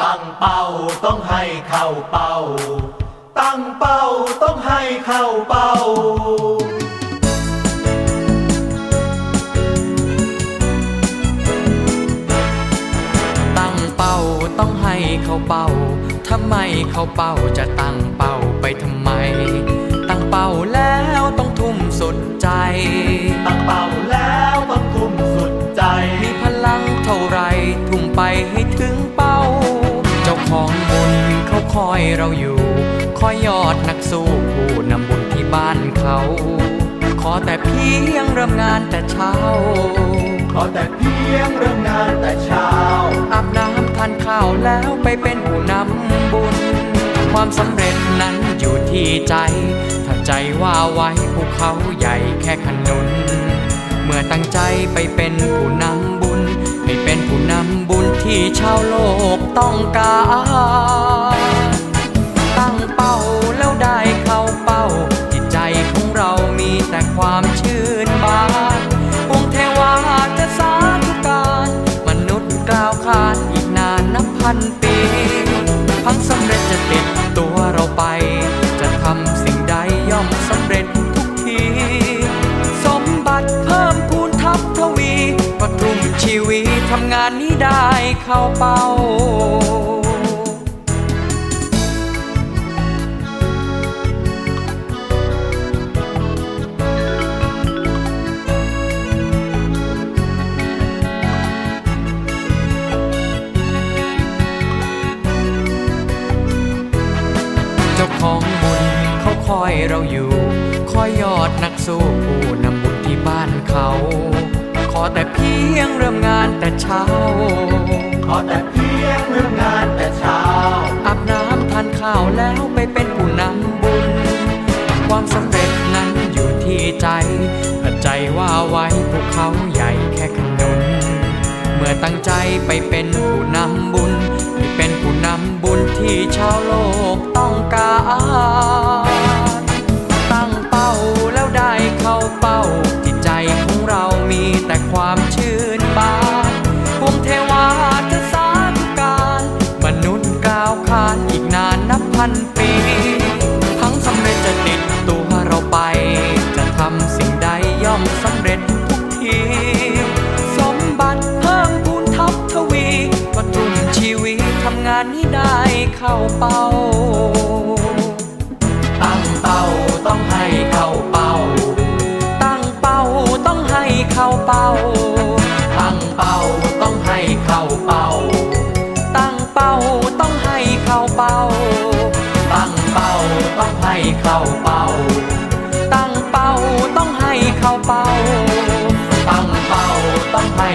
ตั้งเป้าต้องให้เข้าเป้า ตั้งเป้าต้องให้เข้าเป้า ตั้งเป้าต้องให้เขาเป้าถ้าไม่เข้าเป้าจะตั้งเป้าไปทำไม ตั้งเป้าแล้วต้องทุ่มสุดใจ ตั้งเป้าแล้วต้องทุ่มสุดใจ มีพลังเท่าไรทุ่มไปให้ถึง คอยเราอยู่ คอยยอดนักสู้ผู้นำบุญที่บ้านเขา ขอแต่เพียงเริ่มงานแต่เช้า ขอแต่เพียงเริ่มงานแต่เช้า อาบน้ำทานข้าวแล้วไปเป็นผู้นำบุญ ความสำเร็จนั้นอยู่ที่ใจ ถ้าใจว่าไว้ภูเขาใหญ่แค่ขนุน เมื่อตั้งใจไปเป็นผู้นำบุญให้เป็นผู้นำบุญที่ชาวโลกต้องการ คานอีกนานนับพันปีพังสำเร็จจะติดตัวเราไป จะทำสิ่งใดย่อมสำเร็จทุกที สมบัติเพิ่มพูนทับทวีก็ทุ่มชีวิตทำงานนี้ได้เข้าเป้า เราอยู่ คอยยอดนักสู้ผู้นำบุญที่บ้านเขา ขอแต่เพียงเริ่มงานแต่เช้า ขอแต่เพียงเริ่มงานแต่เช้า อาบน้ำทานข้าวแล้วไปเป็นผู้นำบุญ ความสำเร็จนั้นอยู่ที่ใจถ้าใจว่าไว้ภูเขาใหญ่แค่ขนุนเมื่อตั้งใจไปเป็นผู้นำบุญ ให้เป็นผู้นำบุญที่ชาวโลกต้องการ พันปี ทั้งสำเร็จจะติดตัวเราไป จะทำสิ่งใดย่อมสำเร็จทุกที สมบัติเพิ่มพูนทับทวีก็ทุ่มชีวิตทำงานนี้ได้เข้าเป้าาเป้า ตั้งเป้าต้องให้เข้าเป้า ตั้งเป้าต้องให้